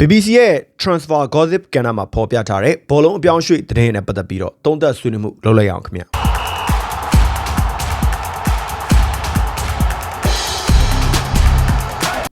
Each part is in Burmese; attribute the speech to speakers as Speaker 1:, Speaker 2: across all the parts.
Speaker 1: BBC ရဲ့ Transfer Gossip ကဏ္ဍမှာဖော်ပြထားတဲ့ဘောလုံးအပြောင်းရွှေ့သတင်းနဲ့ပတ်သက်ပြီးတော့သုံးသပ်ဆွေးနွေးမှုလုပ်လိုက်အောင်ခင်ဗျာ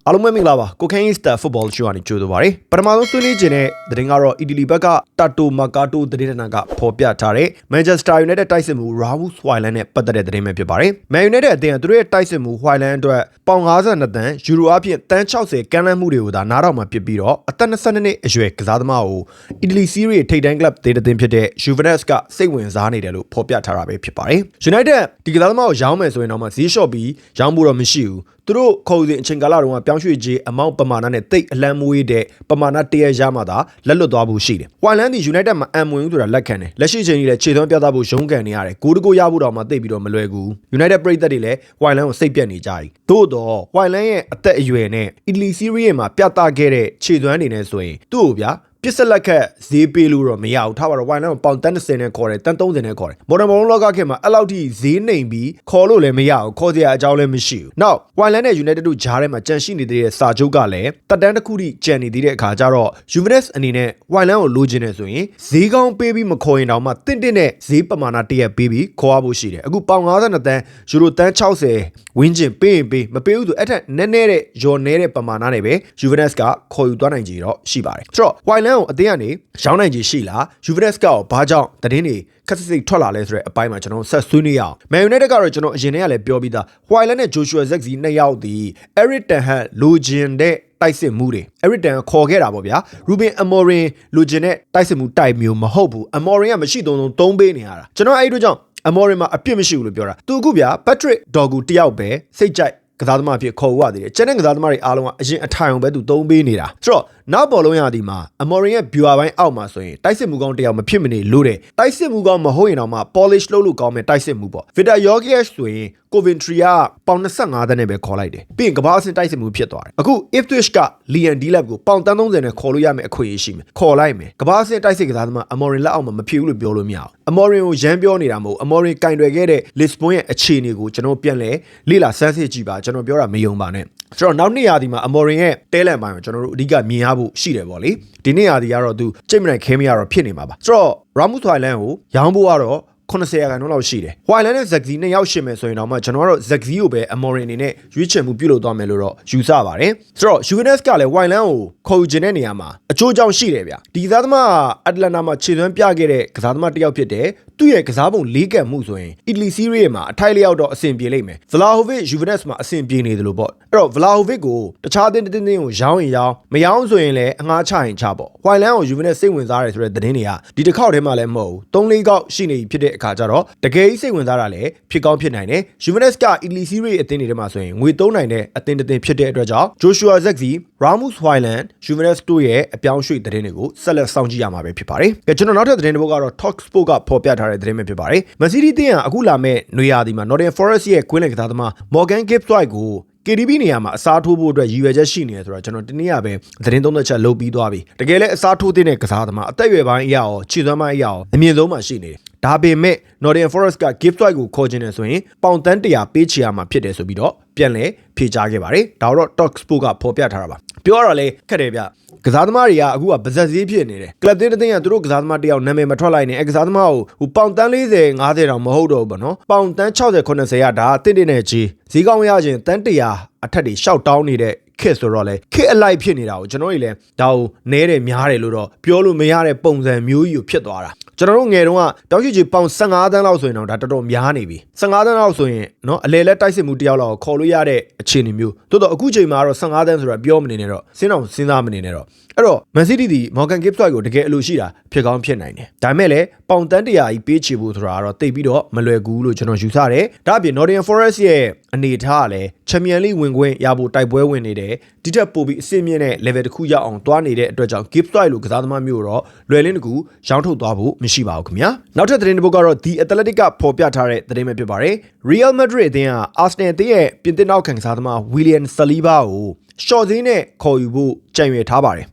Speaker 1: အားလုံးပဲမင်္ဂလာပါကိုခိုင်းစတာဖုတ်ဘောရှိုးကနေကြိုးဆိုပါရစေပထမဆုံးဆွေးနွေးခြင်းတဲ့သတင်းကတော့အီတလီဘက်ကတာတိုမာကာတိုသတင်းတနကဖော်ပြထားတဲ့ Manchester United တိုက်စစ်မှု Raul Hojlund နဲ့ပတ်သက်တဲ့သတင်းပဲဖြစ်ပါတယ် Man United အသင်းကသူတို့ရဲ့တိုက်စစ်မှု Hojlund အတွက်ပေါင်52တန်းယူရိုအပြင်တန်း60ကမ်းလှမ်းမှုတွေကိုသာနားတော့မှာဖြစ်ပြီးတော့အသက်22နှစ်အရွယ်ကစားသမားကိုအီတလီစီးရီးထိပ်တန်းကလပ်ဒေသတင်ဖြစ်တဲ့ Juventus ကစိတ်ဝင်စားနေတယ်လို့ဖော်ပြထားတာပဲဖြစ်ပါတယ် United ဒီကစားသမားကိုရောင်းမယ်ဆိုရင်တော့မှဈေးလျှော့ပြီးရောင်းဖို့တော့မရှိဘူး သူတို့ခေါ်စဉ်အချိန်ကာလတုန်းကပြောင်းရွှေ့ခြင်းအမောင့်ပမာဏနဲ့တိတ်အလံမွေးတဲ့ပမာဏတရရမှသာလက်လွတ်သွားဖို့ရှိတယ်။ဝိုင်လန်ဒီ United မှာအံမဝင်ဆိုတာလက်ခံတယ်။လက်ရှိချိန်ကြီးလည်းခြေသွမ်းပြသဖို့ရုန်းကန်နေရတယ်။ဂိုးတကိုရဖို့တော့မှတိတ်ပြီးတော့မလွယ်ဘူး။ United ပြည်သက်တွေလည်းဝိုင်လန်ကိုစိတ်ပြက်နေကြပြီ။သို့တော့ဝိုင်လန်ရဲ့အသက်အရွယ်နဲ့အီတလီစီးရီးမှာပြသခဲ့တဲ့ခြေသွမ်းတွေနဲ့ဆိုရင်သူ့ကိုဗျာ ပစ္စလက်ခက်ဈေးပေးလို့တော့မရဘူးထားပါတော့ဝိုင်လန်ကိုပေါင်တန်း30နဲ့ခေါ်တယ်တန်း30နဲ့ခေါ်တယ်မော်ဒန်ဘောလုံးလောကခေတ်မှာအဲ့လောက်ထိဈေးနှိမ်ပြီးခေါ်လို့လည်းမရဘူးခေါ်စရာအကြောင်းလည်းမရှိဘူးနောက်ဝိုင်လန်နဲ့ United တို့ဂျားထဲမှာကြန့်ရှိနေတဲ့စာချုပ်ကလည်းတက်တန်းတစ်ခုထိကြံနေသေးတဲ့အခါကျတော့ Juventus အနေနဲ့ဝိုင်လန်ကိုလိုချင်နေဆိုရင်ဈေးကောင်းပေးပြီးမခေါ်ရင်တော့မှတင့်တင့်နဲ့ဈေးပမာဏတရက်ပေးပြီးခေါ်ရဖို့ရှိတယ်အခုပေါင်52တန်းယူရိုတန်း60ဝင်းကျင်ပေးရင်ပေးမပေးဘူးဆိုအဲ့ထက်နည်းနည်းတဲ့ယော်နဲတဲ့ပမာဏနဲ့ပဲ Juventus ကခေါ်ယူသွားနိုင်ကြတော့ရှိပါတယ်ဆိုတော့ဝိုင်လန်ကိုအတင်းကနေရောင်းနိုင်ခြေရှိလား Juventus ကရောဘာကြောင့်တည်င်းတွေခက်စစ်စစ်ထွက်လာလဲဆိုတဲ့အပိုင်းမှာကျွန်တော်ဆက်ဆွေးနွေးရအောင် Man United ကတော့ကျွန်တော်အရင်တည်းကလည်းပြောပြီးသား Hoyland နဲ့ Joshua Zexi နှစ်ယောက်ဒီ Eric Ten Hag လိုချင်တဲ့တိုက်စစ်မှုတွေ Eric Ten ခေါ်ခဲ့တာပေါ့ဗျာ Ruben Amorim လိုချင်တဲ့တိုက်စစ်မှုတိုက်မျိုးမဟုတ်ဘူး Amorim ကမရှိတုံးတုံးသုံးပေးနေရတာကျွန်တော်အဲ့ဒီတို့ကြောင့်အမော်ရီမှာအပြစ်မရှိဘူးလို့ပြောတာသူအခုဗျာ Patrick Dorgu တယောက်ပဲစိတ်ကြိုက်ကစားသမားအဖြစ်ခေါ်ရသေးတယ်။ကျန်တဲ့ကစားသမားတွေအားလုံးကအရင်အထိုင်အောင်ပဲသူသုံးပေးနေတာ။ဆိုတော့ နောက်ဘောလုံးရသည်မှာအမော်ရင်ရဲ့ viewer ဘိုင်းအောက်မှာဆိုရင်တိုက်စစ်မှုကောင်းတယောက်မဖြစ်မနေလို့တဲ့။တိုက်စစ်မှုကောင်းမဟုတ်ရင်တော့မှ polish လုပ်လို့ကောင်းမယ်တိုက်စစ်မှုပေါ့။ Victor Yogiesh ဆိုရင် Coventry ကပေါင်25တန်းနဲ့ပဲခေါ်လိုက်တယ်။ပြီးရင်ကမ္ဘာအဆင့်တိုက်စစ်မှုဖြစ်သွားတယ်။အခု Ipswich က Liam Delap ကိုပေါင်30နဲ့ခေါ်လို့ရမယ်အခွင့်အရေးရှိမယ်။ခေါ်လိုက်မယ်။ကမ္ဘာအဆင့်တိုက်စစ်ကစားသမားအမော်ရင်လက်အောက်မှာမဖြစ်ဘူးလို့ပြောလို့မရဘူး။အမော်ရင်ကိုရမ်းပြောနေတာမဟုတ်အမော်ရင်ကင်တွယ်ခဲ့တဲ့ Lisbon ရဲ့အခြေအနေကိုကျွန်တော်ပြန်လဲလေ့လာစမ်းစစ်ကြည့်ပါကျွန်တော်ပြောတာမယုံပါနဲ့။ ကျွန်တော်နောက်နှစ်ရာသီမှာအမော်ရင်ရဲ့တဲလန်ပိုင်းကိုကျွန်တော်တို့အဓိကမြင်ရဖို့ရှိတယ်ပေါ့လေဒီနှစ်ရာသီကတော့သူကြိတ်မနိုင်ခဲမရတော့ဖြစ်နေမှာပါဆိုတော့ Ramus Thailand ကိုရောင်းဖို့ကတော့80ရာခိုင်နှုန်းလောက်ရှိတယ်။ Wyland နဲ့ Zagzi နှစ်ယောက်ရှင်မယ်ဆိုရင်တော့မှကျွန်တော်ကတော့ Zagzi ကိုပဲ Amorin အနေနဲ့ရွေးချယ်မှုပြုလုပ်သွားမယ်လို့တော့ယူဆပါတယ်။ဆိုတော့ Juventus ကလည်း Wyland ကိုခေါ်ယူခြင်းတဲ့နေရာမှာအချိုးကြောင့်ရှိတယ်ဗျ။ဒီကစားသမားအတလန်နာမှာခြေသွမ်းပြခဲ့တဲ့ကစားသမားတစ်ယောက်ဖြစ်တယ်။သူ့ရဲ့ကစားပုံလေးကံမှုဆိုရင်အီတလီစီးရီးမှာအထိုက်လျောက်တော့အဆင်ပြေလိမ့်မယ်။ Vlahovic Juventus မှာအဆင်ပြေနေတယ်လို့ပေါ့။အဲ့တော့ Vlahovic ကိုတခြားအသင်းတစ်သင်းကိုရောင်းရင်ရောင်းမရောင်းဆိုရင်လည်းအငှားချရင်ချပေါ့။ Wyland ကို Juventus စိတ်ဝင်စားတယ်ဆိုတဲ့သတင်းတွေကဒီတစ်ခေါက်တည်းမှလည်းမဟုတ်ဘူး။၃-၄ခေါက်ရှိနေပြီဖြစ်တဲ့အခါကျတော့တကယ်ကြီးစိတ်ဝင်စားတာလည်းဖြစ်ကောင်းဖြစ်နိုင်တယ်။ Juventus ကအီတလီစီးရီးအသင်းတွေထဲမှာဆိုရင်ငွေသုံးနိုင်တဲ့အသင်းတစ်သင်းဖြစ်တဲ့အတွက်ကြောင့် Joshua Zexi, Ramus Hojlund, Juventus တို့ရဲ့အပြောင်းရွှေ့သတင်းတွေကိုဆက်လက်စောင့်ကြည့်ရမှာပဲဖြစ်ပါတယ်။ကျွန်တော်နောက်ထပ်သတင်းတစ်ပုဒ်ကတော့ Talksport ကဖော်ပြထားတဲ့သတင်းပဲဖြစ်ပါတယ်။ Man City တင်းကအခုလာမဲ့နွေရာသီမှာ Nottingham Forest ရဲ့ကွင်းလင်ကစားသမား Morgan Gibbs White ကို KDB နေရာမှာအစားထိုးဖို့အတွက်ရည်ရွယ်ချက်ရှိနေတယ်ဆိုတော့ကျွန်တော်တနည်းအားပဲသတင်းသုံးသက်ချက်လုပ်ပြီးသွားပြီတကယ်လည်းအစားထိုးတဲ့ကစားသမားအသက်အရွယ်ပိုင်းအရာရောခြေသွမ်းပိုင်းအရာရောအမြင့်ဆုံးမှရှိနေတယ် ဒါပေမဲ့ Nottingham Forest က Gift White ကိုခေါ်ခြင်းတယ်ဆိုရင်ပေါင်တန်း100ပေးချေရမှာဖြစ်တယ်ဆိုပြီးတော့ပြန်လဲဖြေကြားခဲ့ပါတယ်ဒါတော့ Talk Sport ကဖော်ပြထားတာပါပြောရတော့လေခက်တယ်ဗျကစားသမားတွေကအခုကဗဇက်စည်းဖြစ်နေတယ်ကလပ်တင်းတင်းကသူတို့ကစားသမားတယောက်နာမည်မထွက်လိုက်နဲ့အဲကစားသမားကိုဟိုပေါင်တန်း40 50တောင်မဟုတ်တော့ဘူးပေါ့နော်ပေါင်တန်း60 80ကဒါတင့်တင့်နဲ့ကြီးဈေးကောင်းရခြင်းတန်း100အထက်တွေရှောက်တောင်းနေတဲ့ခစ်ဆိုတော့လေခစ်အလိုက်ဖြစ်နေတာကိုကျွန်တော်တို့လည်းဒါကိုနဲတယ်များတယ်လို့တော့ပြောလို့မရတဲ့ပုံစံမျိုးကြီးကိုဖြစ်သွားတာ ကျွန်တော်တို့ငယ်တုန်းကတောက်ရှိချီပေါင်15တန်းလောက်ဆိုရင်တော့ဒါတော်တော်များနေပြီ15တန်းလောက်ဆိုရင်เนาะအလဲလဲတိုက်စစ်မှုတယောက်လောက်ခေါ်လို့ရတဲ့အခြေအနေမျိုးတိုးတော့အခုချိန်မှာတော့15တန်းဆိုတာပြောမနေနဲ့တော့စဉ်းအောင်စဉ်းစားမနေနဲ့တော့အဲ့တော့ Man City ဒီ Morgan Gibbs White ကိုတကယ်အလိုရှိတာဖြစ်ကောင်းဖြစ်နိုင်တယ်ဒါပေမဲ့လည်းပေါင်တန်းတရာကြီးပေးချေဖို့ဆိုတာကတော့တိတ်ပြီးတော့မလွယ်ကူလို့ကျွန်တော်ယူဆတယ်ဒါအပြင် Nottingham Forest ရဲ့ အနေထားကလည်း Champions League ဝင်ခွင့်ရဖို့တိုက်ပွဲဝင်နေတယ်ဒီထက်ပိုပြီးအဆင့်မြင့်တဲ့ level တစ်ခုရောက်အောင်တွားနေတဲ့အတွက်ကြောင့် Gibbs White လိုကစားသမားမျိုးတော့လွယ်လင်းတကူရောင်းထုတ်သွားဖို့မရှိပါဘူးခင်ဗျာနောက်ထပ်သတင်းတစ်ပုဒ်ကတော့ The Athletic ကဖော်ပြထားတဲ့သတင်းပဲဖြစ်ပါတယ် Real Madrid အသင်းက Arsenal အသင်းရဲ့ပြင်သစ်နောက်ခံကစားသမား William Saliba ကို ရှော့ဈေးနဲ့ခေါ်ယူဖို့ကြံရွယ်ထားပါတယ်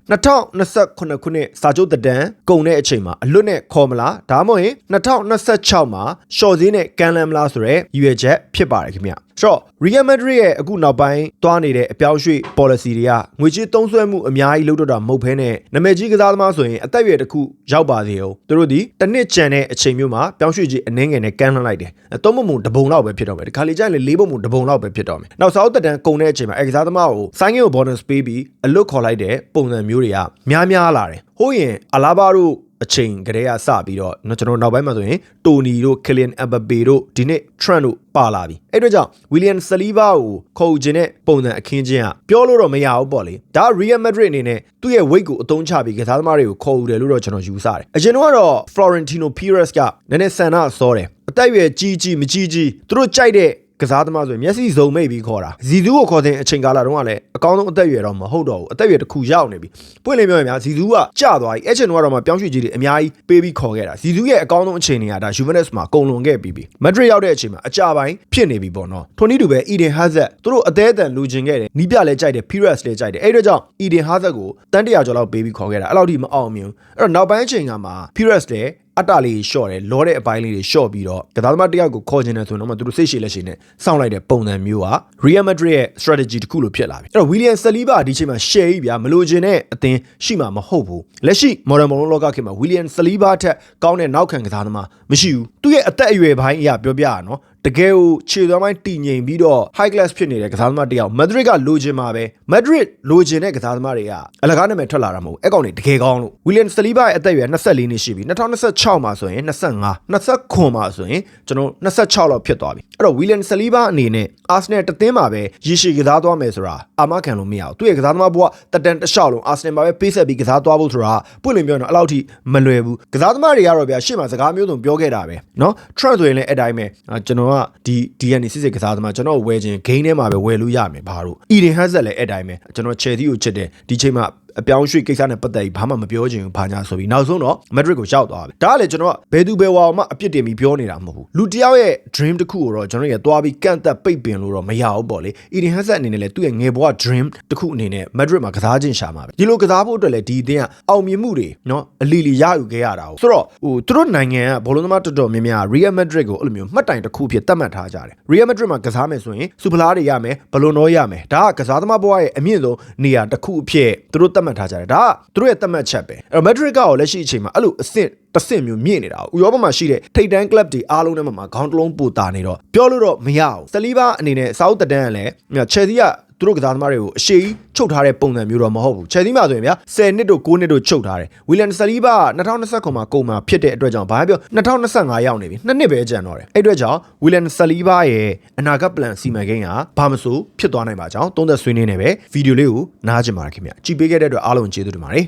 Speaker 1: 2029ခုနှစ်စာချုပ်သက်တမ်းကုန်တဲ့အချိန်မှာအလွတ်နဲ့ခေါ်မလားဒါမှမဟုတ်ရင်2026မှာရှော့ဈေးနဲ့ကန်လန်မလားဆိုတော့ရည်ရွယ်ချက်ဖြစ်ပါတယ်ခင်ဗျဆိုတော့ Real Madrid ရဲ့အခုနောက်ပိုင်းသွားနေတဲ့အပြောင်းရွှေ့ policy တွေကငွေကြေးသုံးစွဲမှုအများကြီးလုပ်တော့တာမဟုတ်ဘဲနဲ့နာမည်ကြီးကစားသမားဆိုရင်အသက်အရွယ်တစ်ခုရောက်ပါသေးအောင်သူတို့ဒီတစ်နှစ်ကျန်တဲ့အချိန်မျိုးမှာပြောင်းရွှေ့ကြီးအနှင်းငယ်နဲ့ကမ်းလှမ်းလိုက်တယ်အသုံးမမှုတပုံလောက်ပဲဖြစ်တော့မယ်ဒီခါလေးကျရင်လေလေးပုံမှုတပုံလောက်ပဲဖြစ်တော့မယ်နောက်စာအုပ်တက်တန်းကုန်တဲ့အချိန်မှာအဲကစားသမားကိုဆိုင်းင်းကင်ကို bonus ပေးပြီးအလွတ်ခေါ်လိုက်တဲ့ပုံစံမျိုးတွေကများများလာတယ်။ဟိုးရင်အလာဘာတို့အချိန်ကလေးကစပြီးတော့ကျွန်တော်နောက်ပိုင်းမှာဆိုရင်တိုနီတို့ကလီယန်အမ်ဘပေတို့ဒီနေ့ထရန့်တို့ပါလာပြီအဲ့တော့ကြောင့်ဝီလီယန်ဆလီဘာကိုခေါ်ခြင်းတဲ့ပုံစံအခင်းချင်းကပြောလို့တော့မရဘူးပေါ့လေဒါရီယယ်မက်ဒရစ်အနေနဲ့သူ့ရဲ့ weight ကိုအသုံးချပြီးကစားသမားတွေကိုခေါ်ယူတယ်လို့တော့ကျွန်တော်ယူဆတယ်အရင်ကတော့ Florentino Perez ကနည်းနည်းဆန္ဒစောတယ်အတိုက်ရွယ်ကြီးကြီးမကြီးကြီးသူတို့ကြိုက်တဲ့ ကစားသမားဆိုရင်မျက်စိစုံမိတ်ပြီးခေါ်တာဇီဇူးကိုခေါ်တဲ့အချိန်ကာလတုန်းကလည်းအကောင်းဆုံးအသက်အရွယ်တော့မဟုတ်တော့ဘူးအသက်အရွယ်တစ်ခုရောက်နေပြီပွင့်လင်းပြောရင်များဇီဇူးကကျသွားပြီအဲ့ချိန်တုန်းကတော့မှပြောင်းရွှေ့ကြီးတွေအများကြီးပေးပြီးခေါ်ခဲ့တာဇီဇူးရဲ့အကောင်းဆုံးအချိန်တွေကဒါ Juventus မှာကုန်လွန်ခဲ့ပြီးပြီမက်ဒရစ်ရောက်တဲ့အချိန်မှာအကြပိုင်းဖြစ်နေပြီပေါ့နော်ထိုနည်းတူပဲ Eden Hazard သူတို့အသေးအတန်လူချင်ခဲ့တယ်နီးပြလဲကြိုက်တယ် Pires လဲကြိုက်တယ်အဲ့တော့ကြောင့် Eden Hazard ကိုတန်းတရာကျော်လောက်ပေးပြီးခေါ်ခဲ့တာအဲ့လောက်ထိမအောင်မြင်ဘူးအဲ့တော့နောက်ပိုင်းအချိန်ကမှာ Pires လဲ အတလေးရှော့တယ်လောတဲ့အပိုင်းလေးတွေရှော့ပြီးတော့ကစားသမားတယောက်ကိုခေါ်ချင်တယ်ဆိုတော့မှသူတို့စိတ်ရှည်လက်ရှည်နဲ့စောင့်လိုက်တဲ့ပုံစံမျိုးက Real Madrid ရဲ့ strategy တစ်ခုလိုဖြစ်လာပြီအဲ့တော့ William Saliba ဒီချိန်မှာ share ကြီးဗျာမလိုချင်တဲ့အသင်းရှိမှာမဟုတ်ဘူးလက်ရှိ modern modern လောကခေတ်မှာ William Saliba ထက်ကောင်းတဲ့နောက်ခံကစားသမားမရှိဘူးသူ့ရဲ့အသက်အရွယ်ပိုင်းအရာပြောပြရနော် တကယ်ကိုခြေသွားပိုင်းတည်ငြိမ်ပြီးတော့ high class ဖြစ်နေတဲ့ကစားသမားတယောက် Madrid ကလိုချင်မှာပဲ Madrid လိုချင်တဲ့ကစားသမားတွေကအလကားနာမည်ထွက်လာတာမဟုတ်ဘူးအဲ့ကောင်တွေတကယ်ကောင်းလို့ William Saliba ရဲ့အသက်အရွယ်24နှစ်ရှိပြီ2026မှာဆိုရင်25 29မှာဆိုရင်ကျွန်တော်26လောက်ဖြစ်သွားပြီအဲ့တော့ William Saliba အနေနဲ့ Arsenal တသင်းမှာပဲရရှိကစားသွားမယ်ဆိုတာအာမခံလို့မရဘူးသူ့ရဲ့ကစားသမားဘဝတက်တန်တစ်လျှောက်လုံး Arsenal မှာပဲပေးဆက်ပြီးကစားသွားဖို့ဆိုတာပွင့်လင်းပြောရင်တော့အဲ့လောက်ထိမလွယ်ဘူးကစားသမားတွေကတော့ဗျာရှေ့မှာစကားမျိုးစုံပြောခဲ့တာပဲเนาะ Trent ဆိုရင်လည်းအဲ့တိုင်းပဲအာကျွန်တော်က ဒီ DNA စစ်စစ်ကစားသမားကျွန်တော်ဝယ်ခြင်း game ထဲမှာပဲဝယ်လို့ရမယ်ဘာလို့ Eden Hazard လည်းအဲ့တိုင်းပဲကျွန်တော် Chelsea ကိုချစ်တယ်ဒီချိန်မှာ အပြောင်းရွှေ့ကိစ္စနဲ့ပတ်သက်ပြီးဘာမှမပြောချင်ဘူးဘာညာဆိုပြီးနောက်ဆုံးတော့ Madrid ကိုရောက်သွားပြီဒါကလေကျွန်တော်ဘယ်သူဘယ်ဝါမှအပြစ်တင်ပြီးပြောနေတာမဟုတ်ဘူးလူတယောက်ရဲ့ dream တစ်ခုကိုတော့ကျွန်တော်ရဲ့သွားပြီးကန့်သက်ပိတ်ပင်လို့တော့မရဘူးပေါ့လေ Eden Hazard အနေနဲ့လည်းသူ့ရဲ့ငယ်ဘဝ dream တစ်ခုအနေနဲ့ Madrid မှာကစားခြင်းရှာမှာပဲဒီလိုကစားဖို့အတွက်လည်းဒီအသင်းကအောင်မြင်မှုတွေနော်အလီလီရယူခဲ့ရတာကိုဆိုတော့ဟိုသူတို့နိုင်ငံကဘောလုံးသမားတော်တော်များများ Real Madrid ကိုအဲ့လိုမျိုးမှတ်တိုင်တစ်ခုဖြစ်သတ်မှတ်ထားကြတယ် Real Madrid မှာကစားမယ်ဆိုရင်စူပလာတွေရမယ်ဘလွန်တော့ရမယ်ဒါကကစားသမားဘဝရဲ့အမြင့်ဆုံးနေရာတစ်ခုအဖြစ်သူတို့သတ်မှတ်ထားကြတယ်ဒါကသူတို့ရဲ့သတ်မှတ်ချက်ပဲအဲ့တော့ Madrid ကရောလက်ရှိအချိန်မှာအဲ့လိုအဆင့်တဆင့်မျိုးမြင့်နေတာဥရောပမှာရှိတဲ့ထိပ်တန်း club တွေအားလုံးထဲမှာခေါင်းတစ်လုံးပိုတာနေတော့ပြောလို့တော့မရဘူးစလီဘာအနေနဲ့စောက်တတန်းကလည်း Chelsea က သူတို့ကစားသမားတွေကိုအရှိချုပ်ထားတဲ့ပုံစံမျိုးတော့မဟုတ်ဘူးချယ်သီးမှာဆိုရင်ဗျာ10နှစ်တို့9နှစ်တို့ချုပ်ထားတယ်ဝီလန်ဆလီဘာ2029မှာကုန်မှာဖြစ်တဲ့အတွက်ကြောင့်ဘာပြော2025ရောက်နေပြီနှစ်နှစ်ပဲကျန်တော့တယ်အဲ့အတွက်ကြောင့်ဝီလန်ဆလီဘာရဲ့အနာဂတ် plan စီမံကိန်းကဘာမဆိုဖြစ်သွားနိုင်ပါကြောင်းသုံးသက်ဆွေးနွေးနေပဲဗီဒီယိုလေးကိုနားကြင်ပါရခင်ဗျကြည့်ပေးခဲ့တဲ့အတွက်အားလုံးကျေးဇူးတင်ပါတယ်